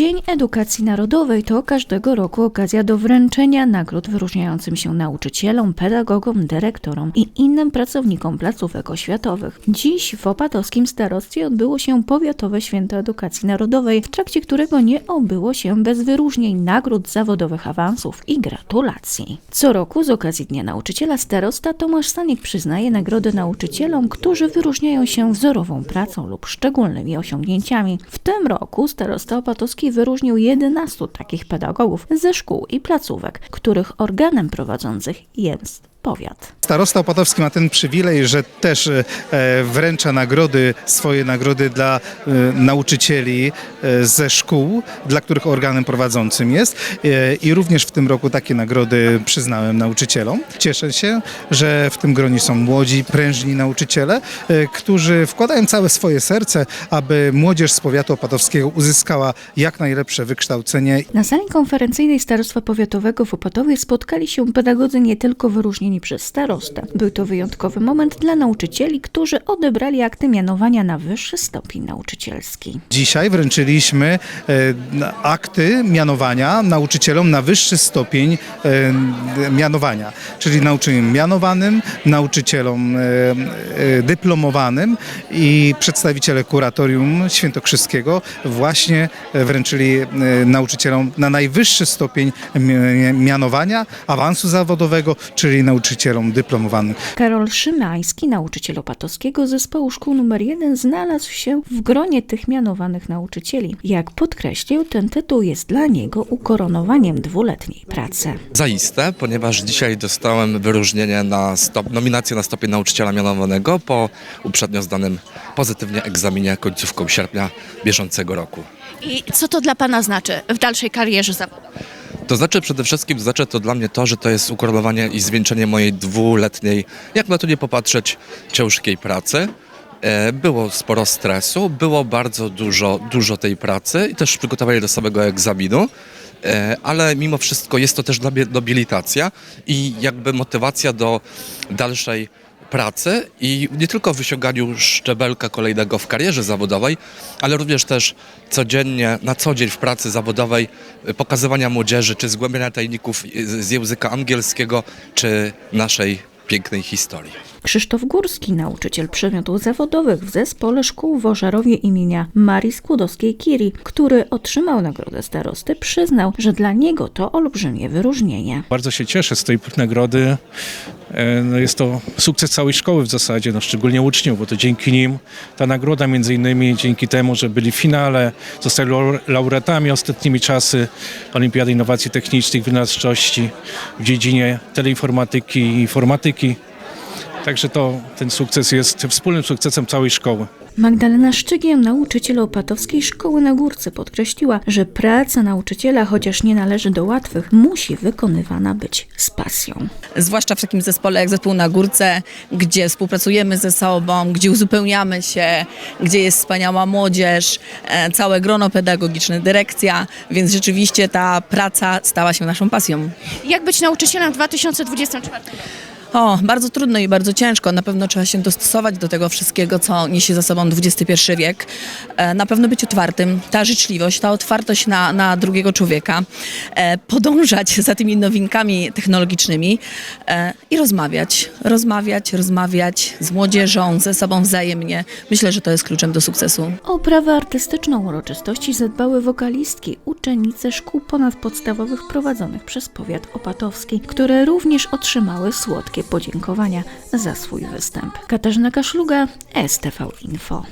Dzień Edukacji Narodowej to każdego roku okazja do wręczenia nagród wyróżniającym się nauczycielom, pedagogom, dyrektorom i innym pracownikom placówek oświatowych. Dziś w Opatowskim Starostwie odbyło się Powiatowe Święto Edukacji Narodowej, w trakcie którego nie obyło się bez wyróżnień, nagród, zawodowych awansów i gratulacji. Co roku z okazji Dnia Nauczyciela starosta Tomasz Stanik przyznaje nagrody nauczycielom, którzy wyróżniają się wzorową pracą lub szczególnymi osiągnięciami. W tym roku starosta Opatowski wyróżnił 11 takich pedagogów ze szkół i placówek, których organem prowadzących jest powiat. Starosta Opatowski ma ten przywilej, że też e, wręcza nagrody, swoje nagrody dla e, nauczycieli e, ze szkół, dla których organem prowadzącym jest E, i również w tym roku takie nagrody przyznałem nauczycielom. Cieszę się, że w tym gronie są młodzi, prężni nauczyciele, e, którzy wkładają całe swoje serce, aby młodzież z powiatu opatowskiego uzyskała jak najlepsze wykształcenie Na sali konferencyjnej Starostwa Powiatowego w Opatowie spotkali się pedagodzy nie tylko wyróżnieni przez starostę. Był to wyjątkowy moment dla nauczycieli, którzy odebrali akty mianowania na wyższy stopień nauczycielski. Dzisiaj wręczyliśmy e, akty mianowania nauczycielom na wyższy stopień e, mianowania, czyli nauczycielom mianowanym, nauczycielom e, dyplomowanym i przedstawiciele kuratorium świętokrzyskiego właśnie wręczyli nauczycielom na najwyższy stopień mi- mianowania, awansu zawodowego, czyli nauczycielom dyplomowanym. Karol Szymański, nauczyciel opatowskiego zespołu szkół nr 1, znalazł się w gronie tych mianowanych nauczycieli. Jak podkreślił, ten tytuł jest dla niego ukoronowaniem dwuletniej pracy. Zaiste, ponieważ dzisiaj dostałem wyróżnienie na stop, nominację na stopień nauczyciela mianowanego po uprzednio zdanym pozytywnie egzaminie końcówką sierpnia bieżącego roku. I co to dla Pana znaczy w dalszej karierze zawodowej? To znaczy przede wszystkim znaczy to dla mnie to, że to jest ukoronowanie i zwieńczenie mojej dwuletniej, jak na to nie popatrzeć, ciężkiej pracy. E, Było sporo stresu, było bardzo dużo, dużo tej pracy i też przygotowanie do samego egzaminu. E, Ale mimo wszystko jest to też dla mnie nobilitacja i jakby motywacja do dalszej pracy i nie tylko w wyciąganiu szczebelka kolejnego w karierze zawodowej, ale również też codziennie, na co dzień w pracy zawodowej y, pokazywania młodzieży, czy zgłębiania tajników y, z języka angielskiego, czy naszej pięknej historii. Krzysztof Górski, nauczyciel przedmiotów zawodowych w zespole szkół w Ożarowie imienia Marii Skłodowskiej-Curie, który otrzymał nagrodę starosty, przyznał, że dla niego to olbrzymie wyróżnienie. Bardzo się cieszę z tej nagrody. E, No jest to sukces całej szkoły w zasadzie, no szczególnie uczniów, bo to dzięki nim ta nagroda między innymi dzięki temu, że byli w finale, zostali lau- laureatami ostatnimi czasy Olimpiady Innowacji Technicznych, Wynalazczości w dziedzinie teleinformatyki i informatyki. Także to ten sukces jest wspólnym sukcesem całej szkoły. Magdalena Szczygiem, nauczyciel Opatowskiej Szkoły na Górce, podkreśliła, że praca nauczyciela, chociaż nie należy do łatwych, musi wykonywana być z pasją. zwłaszcza w takim zespole jak zespół na górce, gdzie współpracujemy ze sobą, gdzie uzupełniamy się, gdzie jest wspaniała młodzież, e, całe grono pedagogiczne, dyrekcja, więc rzeczywiście ta praca stała się naszą pasją. Jak być nauczycielem w 2024? O, bardzo trudno i bardzo ciężko. Na pewno trzeba się dostosować do tego wszystkiego, co niesie za sobą XXI wiek. E, Na pewno być otwartym. Ta życzliwość, ta otwartość na, na drugiego człowieka. E, Podążać za tymi nowinkami technologicznymi e, i rozmawiać. Rozmawiać, rozmawiać z młodzieżą, ze sobą wzajemnie. Myślę, że to jest kluczem do sukcesu. O oprawę artystyczną uroczystości zadbały wokalistki, uczennice szkół ponadpodstawowych prowadzonych przez powiat opatowski, które również otrzymały słodkie podziękowania za swój występ. Katarzyna Kaszluga, STV Info.